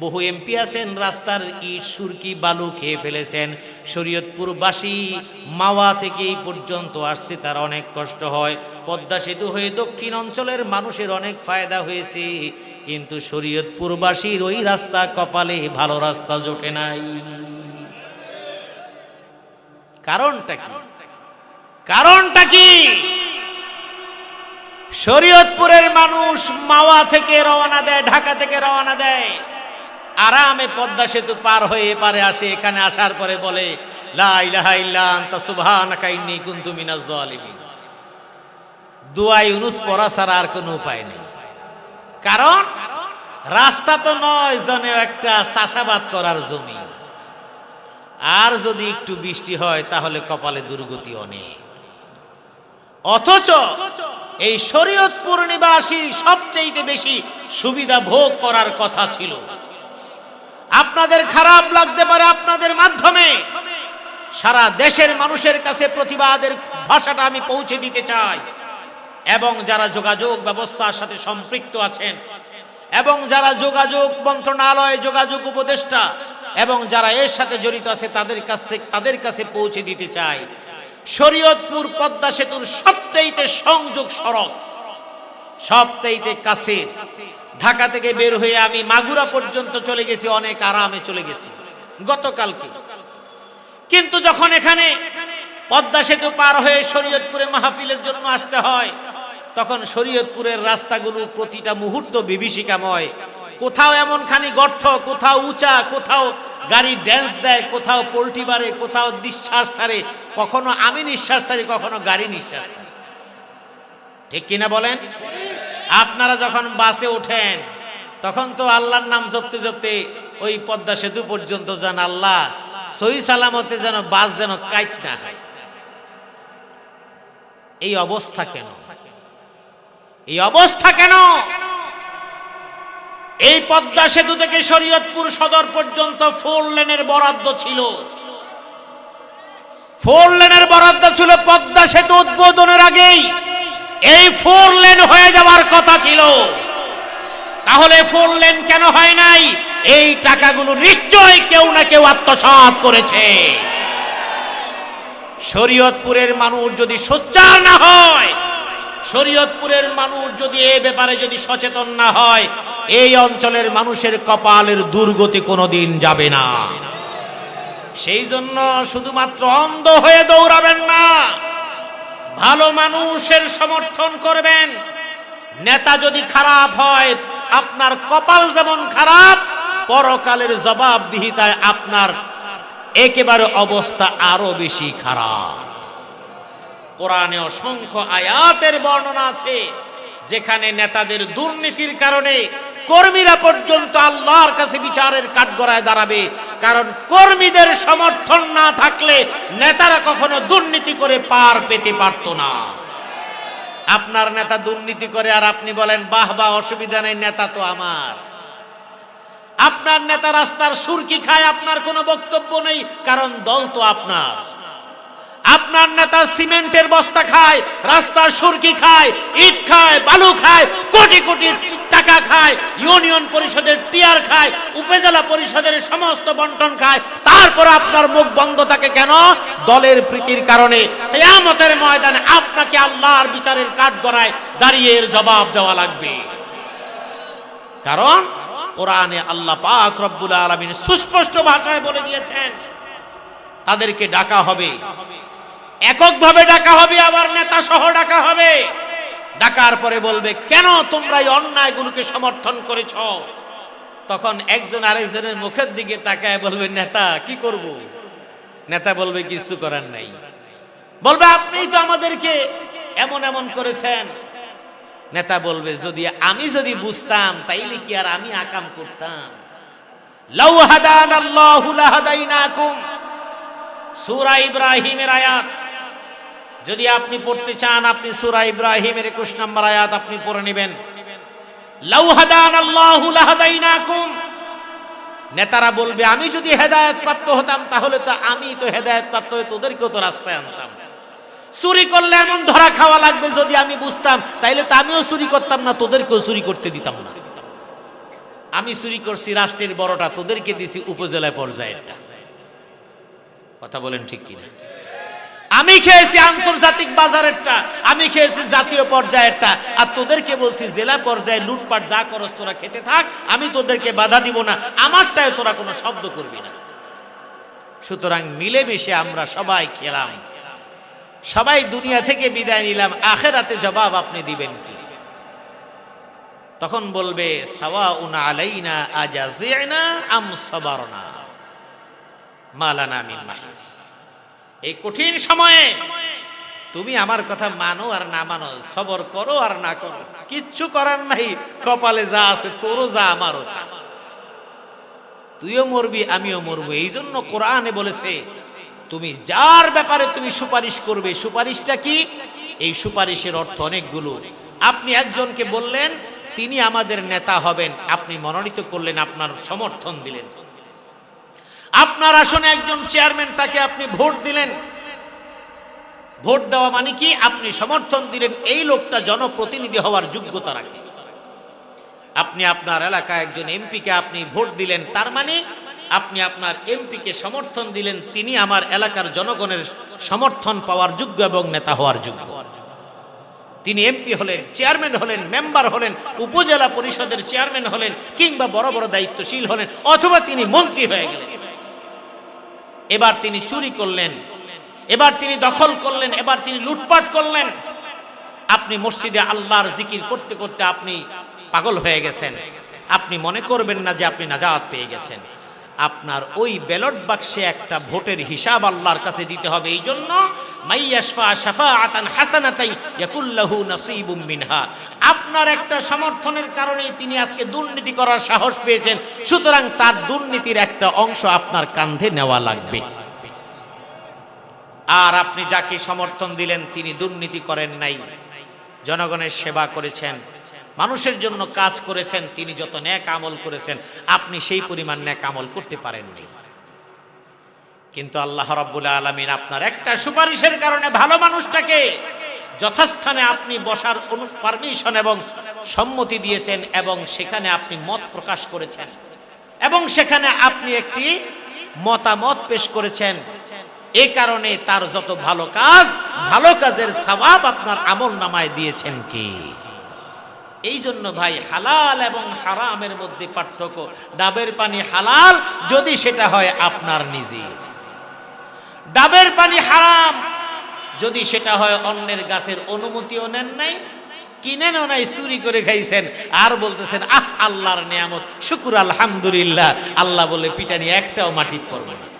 বহু এমপি আছেন, রাস্তার ইট সুরকি বালু খেয়ে ফেলেছেন। শরীয়তপুরবাসী মাওয়া থেকে এই পর্যন্ত আসতে তার অনেক কষ্ট হয়। পদ্মা সেতু হয়ে দক্ষিণ অঞ্চলের মানুষের অনেক ফায়দা হয়েছে। কিন্তু শরীয়তপুরবাসীর ওই রাস্তা কপালে ভালো রাস্তা জোটে নাই। কারণটা কি? কারণটা কি? শরীয়তপুরের মানুষ মাওয়া থেকে রওনা দেয়, ঢাকা থেকে রওনা দেয়। আরামে পদ্মা সেতু পার হয়ে এপারে আসে, এখানে আসার পরে বলে ছাড়া আর কোনো উপায় নেই। কারণ রাস্তা তো নয় একটা চাষাবাদ করার জমি। আর যদি একটু বৃষ্টি হয়, তাহলে কপালে দুর্গতি অনেক। অথচ এই শরীয়তপুর নিবাসী সবচেয়ে বেশি সুবিধা ভোগ করার কথা ছিল। আপনাদের খারাপ লাগতে পারে আপনাদের মাধ্যমে। সারা দেশের মানুষের কাছে প্রতিবাদের ভাষাটা আমি পৌঁছে দিতে চাই। এবং যারা যোগাযোগ ব্যবস্থার সাথে সম্পৃক্ত আছেন, এবং যারা যোগাযোগ মন্ত্রণালয়, যোগাযোগ উপদেষ্টা, এবং যারা এর সাথে জড়িত আছে, তাদের কাছ থেকে, তাদের কাছে পৌঁছে দিতে চাই। শরীয়তপুর পদ্মা সেতুর সবচাইতে সংযোগ সড়ক, সবচাইতে কাছের ঢাকা থেকে বের হয়ে আমি মাগুরা পর্যন্ত চলে গেছি, অনেক আরামে চলে গেছি। গতকালকে। কিন্তু যখন এখানে পদ্মা সেতু পার হয়ে শরীয়তপুরে মাহফিলের জন্য আসতে হয়, তখন শরীয়তপুরের রাস্তাগুলো প্রতিটা মুহূর্ত বিভীষিকাময়। কোথাও এমনখানি গর্ত, কোথাও উঁচা, কোথাও গাড়ি ড্যান্স দেয়, কোথাও পোল্ট্রি বাড়ে, কোথাও নিঃশ্বাস ছাড়ে, কখনো আমি নিঃশ্বাস ছাড়ি, কখনো গাড়ি নিঃশ্বাস ঠিক কিনা বলেন? আপনারা যখন বাসে ওঠেন, তখন তো আল্লাহর নাম জপতে জপতে ওই পদ্মা সেতু পর্যন্ত যান আল্লাহ সহি সালামতে যেন বাস যেন কাইত না এই অবস্থা কেন? এই অবস্থা কেন? এই পদ্মা সেতু থেকে শরীয়তপুর সদর পর্যন্ত ফোর লেনের বরাদ্দ ছিল। ফোর লেনের বরাদ্দ ছিল পদ্মা সেতু উদ্বোধনের আগেই। এই ফোর লেন হয়ে যাওয়ার কথা ছিল। তাহলে ফোর লেন কেন হয় নাই? এই টাকাগুলো নিশ্চয় কেউ না কেউ আত্মসাৎ করেছে। শরীয়তপুরের মানুষ যদি সোচ্চার না হয়, শরীয়তপুরের মানুষ যদি এ ব্যাপারে যদি সচেতন না হয়, এই অঞ্চলের মানুষের কপালের দুর্গতি কোনোদিন যাবে না। সেই জন্য শুধুমাত্র অন্ধ হয়ে দৌড়াবেন না। ভালো মানুষের সমর্থন করবেন। নেতা যদি খারাপ হয়, আপনার কপাল যেমন খারাপ, পরকালের জবাবদিহিতায় আপনার একেবারে অবস্থা আরও বেশি খারাপ। কোরআনে অসংখ্য আয়াতের বর্ণনা আছে, যেখানে নেতাদের দুর্নীতির কারণে কর্মীরা পর্যন্ত আল্লাহর কাছে বিচারের কাঠগড়ায় দাঁড়াবে কারণ কর্মীদের সমর্থন না থাকলে নেতারা কখনো দুর্নীতি করে পার পেতে পারতো না। আপনার নেতা দুর্নীতি করে আর আপনি বলেন, বাহ বাহ, অসুবিধা নেই, নেতা তো আমার। আপনার নেতা রাস্তার সুরকি খায়, আপনার কোনো বক্তব্য নেই, কারণ দল তো আপনার। আপনার নেতা সিমেন্টের বস্তা খায়, রাস্তার সুরকি খায়, ইট খায়, বালু খায়, কোটি কোটি টাকা খায়, ইউনিয়ন পরিষদের টিয়ার খায়, উপজেলা পরিষদের সমস্ত বন্টন খায়, তারপর আপনার মুখ বন্ধ থাকে কেন? দলের প্রীতির কারণে। কেয়ামতের ময়দানে আপনাকে আল্লাহর বিচারের কাঠ গড়ায় দাঁড়িয়ে এর জবাব দেওয়া লাগবে। কারণ কোরআনে আল্লাহ পাক রব্বুল আলামিন সুস্পষ্ট ভাষায় বলে দিয়েছেন, তাদেরকে ডাকা হবে। এককভাবে ডাকা হবে, আবার নেতা সহ ডাকা হবে। ডাকার পরে বলবে, কেন তোমরা এই অন্যায়গুলোকে সমর্থন করেছ? তখন একজন আরেকজনের মুখের দিকে তাকায় বলবে, নেতা, কি করব? নেতা বলবে, কিছু করার নাই। বলবে, আপনি তো আমাদেরকে এমন এমন করেছেন। নেতা বলবে, যদি আমি যদি বুঝতাম, তাইলে কি আর আমি আকাম করতাম? লাউ হাদান আল্লাহু লাহাদাইনাকুম। সূরা ইব্রাহিমের আয়াত। যদি আপনি পড়তে চান, আপনি সূরা ইব্রাহিমের 21 নম্বর আয়াত আপনি পড়ে নেবেন। নেতারা বলবে, আমি যদি হেদায়ত প্রাপ্ত হতাম, তাহলে তো আমি তো হেদায়ত প্রাপ্ত হয়ে তোদেরকেও তো রাস্তায় আনতাম। চুরি করলে এমন ধরা খাওয়া লাগবে যদি আমি বুঝতাম, তাইলে তো আমিও চুরি করতাম না, তোদেরকেও চুরি করতে দিতাম না। আমি চুরি করছি রাষ্ট্রের বড়টা, তোদেরকে দিছি উপজেলা পর্যায়েরটা। কথা বলেন ঠিক কিনা? আমি খেয়েছি আন্তর্জাতিক বাজারেরটা, আমি খেয়েছি জাতীয় পর্যায়েরটা। আর তোদেরকে বলছি, জেলা পর্যায়ে লুটপাট যা করস, তোরা খেতে থাক, আমি তোদেরকে বাধা দিব না। আমারটায় তোরা কোনো শব্দ করবি না। সুতরাং মিলেমিশে আমরা সবাই খেলাম। সবাই দুনিয়া থেকে বিদায় নিলাম, আখেরাতে জবাব আপনি দিবেন কি? তখন বলবে সাওয়া উনা আলাইনা আজাজিনা আম সবারনা, মালানা মিন মাহিস। এই কঠিন সময়ে তুমি আমার কথা মানো আর না মানো, সবর করো আর না করো। কিচ্ছু করার নাই, কপালে যা আছে তোরও যা, আমারও তুইও মরবি, আমিও মরবো এই জন্য কোরআনে বলেছে, তুমি যার ব্যাপারে তুমি সুপারিশ করবে, সুপারিশটা কি? এই সুপারিশের অর্থ অনেকগুলো। আপনি একজনকে বললেন, তিনি আমাদের নেতা হবেন, আপনি মনোনীত করলেন, আপনার সমর্থন দিলেন। আপনার আসনে একজন চেয়ারম্যান, তাকে আপনি ভোট দিলেন। ভোট দেওয়া মানে কি? আপনি সমর্থন দিলেন এই লোকটা জনপ্রতিনিধি হওয়ার যোগ্যতা রাখে। আপনি আপনার এলাকায় একজন এমপিকে আপনি ভোট দিলেন, তার মানে আপনি আপনার এমপিকে সমর্থন দিলেন, তিনি আমার এলাকার জনগণের সমর্থন পাওয়ার যোগ্য এবং নেতা হওয়ার যোগ্য। তিনি এমপি হলেন, চেয়ারম্যান হলেন, মেম্বার হলেন, উপজেলা পরিষদের চেয়ারম্যান হলেন, কিংবা বড় বড় দায়িত্বশীল হলেন, অথবা তিনি মন্ত্রী হয়ে গেলেন। এবার তিনি চুরি করলেন। এবার তিনি দখল করলেন, এবার তিনি লুটপাট করলেন। আপনি মসজিদে আল্লাহর জিকির করতে করতে আপনি পাগল হয়ে গেছেন। আপনি মনে করবেন না যে আপনি নাজাত পেয়ে গেছেন। আপনার ওই ব্যালট বাক্সে একটা ভোটের হিসাব আল্লাহর কাছে দিতে হবে। এই জন্য আপনার একটা সমর্থনের কারণেই তিনি আজকে দুর্নীতি করার সাহস পেয়েছেন। সুতরাং তার দুর্নীতির একটা অংশ আপনার কান্ধে নেওয়া লাগবে। আর আপনি যাকে সমর্থন দিলেন, তিনি দুর্নীতি করেন নাই। জনগণের সেবা করেছেন। মানুষের জন্য কাজ করেছেন, তিনি যত ন্যাক আমল করেছেন, আপনি সেই পরিমাণ ন্যাক আমল করতে পারেননি। কিন্তু আল্লাহ রাব্বুল আলামিন আপনার একটা সুপারিশের কারণে ভালো মানুষটাকে যথাস্থানে আপনি বসার অনু পারমিশন এবং সম্মতি দিয়েছেন এবং সেখানে আপনি মত প্রকাশ করেছেন এবং সেখানে আপনি একটি মতামত পেশ করেছেন। এ কারণে তার যত ভালো কাজ, ভালো কাজের সবাব আপনার আমল নামায় দিয়েছেন কি? এই জন্য ভাই হালাল এবং হারামের মধ্যে পার্থক্য। ডাবের পানি হালাল, যদি সেটা হয় আপনার নিজের ডাবের পানি হারাম, যদি সেটা হয় অন্যের গাছের অনুমতিও নেন নাই, কিনেনও নাই, চুরি করে খাইছেন, আর বলতেছেন, আহ, আল্লাহর নিয়ামত, শুকুর আলহামদুলিল্লাহ। আল্লাহ বলে, পিটানি একটাও মাটির পড়বে না।